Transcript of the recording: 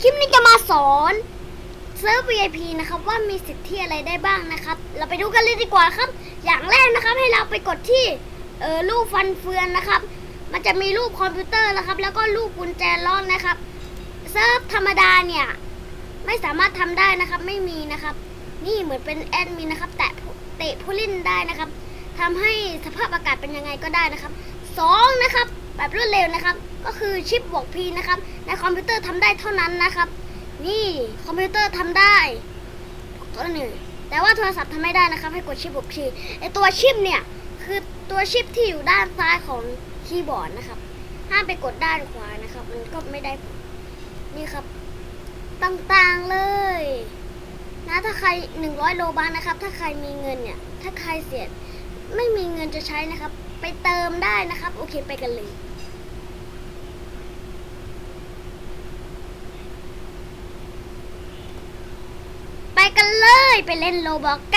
คลิปนี้จะมาสอนเซิร์ฟ VIP นะครับว่ามีสิทธิอะไรได้บ้างนะครับ เราไปดูกันเลยดีกว่าครับ อย่างแรกนะครับให้เราไปกดที่เออรูปฟันเฟืองนะครับ มันจะมีรูปคอมพิวเตอร์นะครับ แล้วก็รูปกุญแจล็อกนะครับเซิร์ฟธรรมดาเนี่ยไม่สามารถทำได้นะครับไม่มีนะครับ นี่เหมือนเป็นแอดมินนะครับ แตะเตะผู้เล่นได้นะครับทำให้สภาพอากาศเป็นยังไงก็ได้นะครับสองนะครับ แบบรวดเร็วนะครับก็คือชิปบวกพีนะครับในคอมพิวเตอร์ทำได้เท่านั้นนะครับ นี่คอมพิวเตอร์ทำได้ตัวหนึ่งแต่ว่าโทรศัพท์ทำไม่ได้นะครับ ให้กดชิปบวกพีไอตัวชิปเนี่ยคือตัวชิปที่อยู่ด้านซ้ายของคีย์บอร์ดนะครับห้ามไปกดด้านขวานะครับ มันก็ไม่ได้ผลนี่ครับต่างๆเลยนะถ้าใคร 100 โลบาทนะครับ ถ้าใครมีเงินเนี่ย ถ้าใครเสียไม่มีเงินจะใช้นะครับ ไปเติมได้นะครับ โอเคไปกันเลย ไปเล่นโลบอกกัน